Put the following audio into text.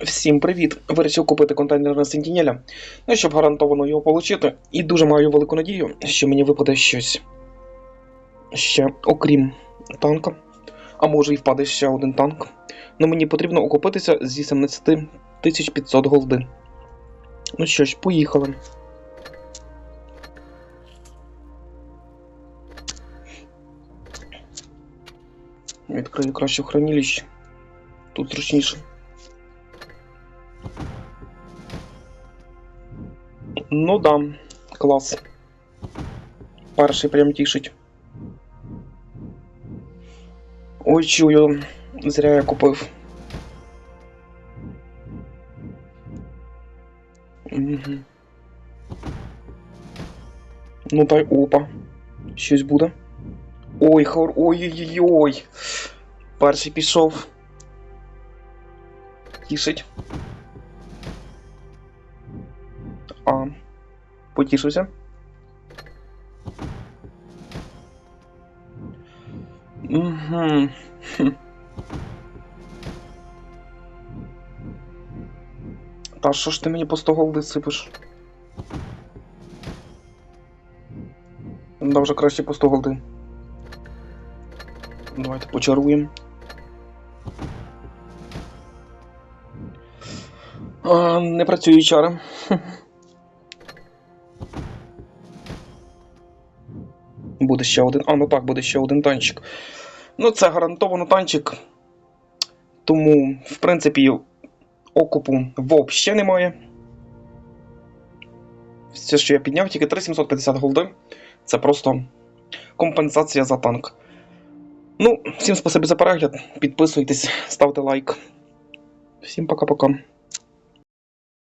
Всім привіт! Вирішив купити контейнер на Сентінеля, ну щоб гарантовано його отримати. І дуже маю велику надію, що мені випаде щось ще окрім танка. А може і впаде ще один танк. Ну мені потрібно окупитися зі 17 500 голди. Ну що ж, поїхали. Відкрию краще хранилище. Тут зручніше. Ну да, клас. Перший прям тішить. Ой, чую, зря я купив. Угу. Ну дай опа. Щось буде. Ой, хор. Ой-ой-ой. Перший пішов. Тішить. А. Потішився. Угу. Та що ж ти мені по 100 голди сипиш? Да вже краще по 100 голди. Давайте почаруємо. Не працює чара. Буде ще один. А, ну так, буде ще один танчик. Ну, це гарантовано танчик. Тому, в принципі, окупу взагалі немає. Все, що я підняв, тільки 3750 голди. Це просто компенсація за танк. Ну, всім спасибі за перегляд. Підписуйтесь, ставте лайк. Всім пока-пока.